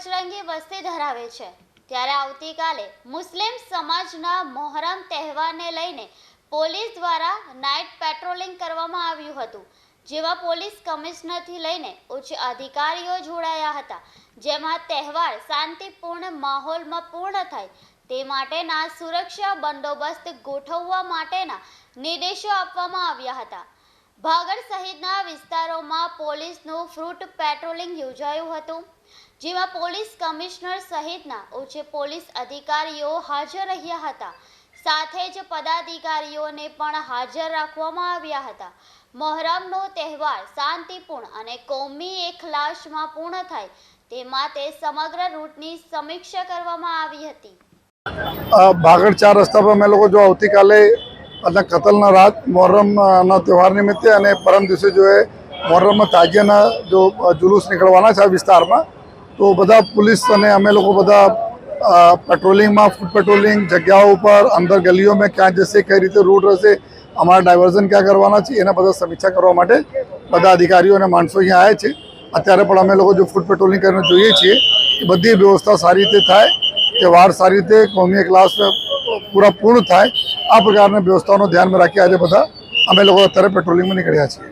બજરંગી વસ્તી ધરાવે છે. ત્યારે આવતીકાલે મુસ્લિમ સમાજના મોહરમ તહેવારને લઈને પોલીસ દ્વારા નાઇટ પેટ્રોલિંગ કરવામાં આવ્યું હતું. જેમાં પોલીસ કમિશનરથી લઈને ઉચ્ચ અધિકારીઓ જોડાયા હતા. જેમાં તહેવાર શાંતિપૂર્ણ માહોલમાં પૂર્ણ થાય તે માટેના સુરક્ષા બંદોબસ્ત ગોઠવવા માટેના નિર્દેશો આપવામાં આવ્યા હતા. ભાગળ સહિતના વિસ્તારોમાં પોલીસનું ફ્રૂટ પેટ્રોલિંગ યોજાયું હતું, જેમાં પોલીસ કમિશનર સહિતના ઉચ્ચ પોલીસ અધિકારીઓ હાજર રહ્યા હતા. સાથે જ પદાધિકારીઓને પણ હાજર રાખવામાં આવ્યા હતા. મહોરમનો તહેવાર શાંતિપૂર્ણ અને કોમી એખલાસમાં પૂર્ણ થાય તે માટે સમગ્ર રૂટની સમીક્ષા કરવામાં આવી હતી. ભાગળ ચાર રસ્તા પર અમે લોકો જો આવતીકાલે અને કતલના રાત મોહર્રમના તહેવાર નિમિત્તે અને પરમ દિવસે જો એ મોહર્રમમાં તાજિયાના જો જુલુસ નીકળવાના છે આ વિસ્તારમાં, તો બધા પોલીસ અને અમે લોકો બધા પેટ્રોલિંગમાં, ફૂડ પેટ્રોલિંગ જગ્યાઓ ઉપર, અંદર ગલીઓમાં ક્યાં જશે, કઈ રીતે રૂટ રહેશે, અમારા ડાયવર્ઝન ક્યાં કરવાના છે, એના બધા સમીક્ષા કરવા માટે બધા અધિકારીઓ અને માણસો અહીંયા આવ્યા છે. અત્યારે પણ અમે લોકો જો ફૂડ પેટ્રોલિંગ કરીને જોઈએ છીએ, એ બધી વ્યવસ્થા સારી રીતે થાય, તહેવાર સારી રીતે, કોમી ક્લાસ પૂરા પૂર્ણ થાય. આ પ્રકારની વ્યવસ્થાઓનું ધ્યાનમાં રાખી આજે બધા અમે લોકો અત્યારે પેટ્રોલિંગમાં નીકળ્યા છીએ.